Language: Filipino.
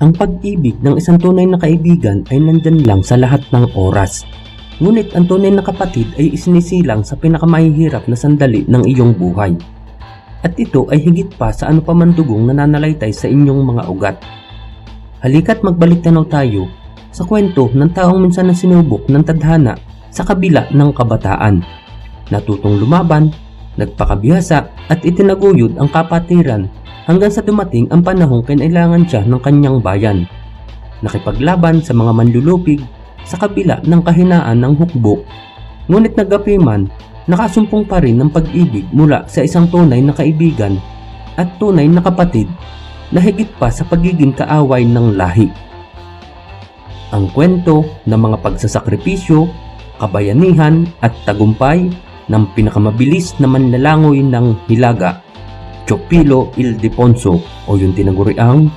Ang pag-ibig ng isang tunay na kaibigan ay nandyan lang sa lahat ng oras. Ngunit ang tunay na kapatid ay isinisilang sa pinakamahihirap na sandali ng iyong buhay. At ito ay higit pa sa ano pa man dugong nananalaytay sa inyong mga ugat. Halika't magbalik tanaw tayo sa kwento ng taong minsan na sinubok ng tadhana sa kabila ng kabataan. Natutong lumaban, nagpakabihasa at itinaguyod ang kapatiran hanggang sa dumating ang panahong kinailangan siya ng kanyang bayan. Nakipaglaban sa mga manlulupig sa kabila ng kahinaan ng hukbo. Ngunit nagapi man, nakasumpong pa rin ng pag-ibig mula sa isang tunay na kaibigan at tunay na kapatid na higit pa sa pagiging kaaway ng lahi. Ang kwento ng mga pagsasakripisyo, kabayanihan at tagumpay ng pinakamabilis na manlalangoy ng Hilaga, Chopilo Ildefonso o yung tinaguriang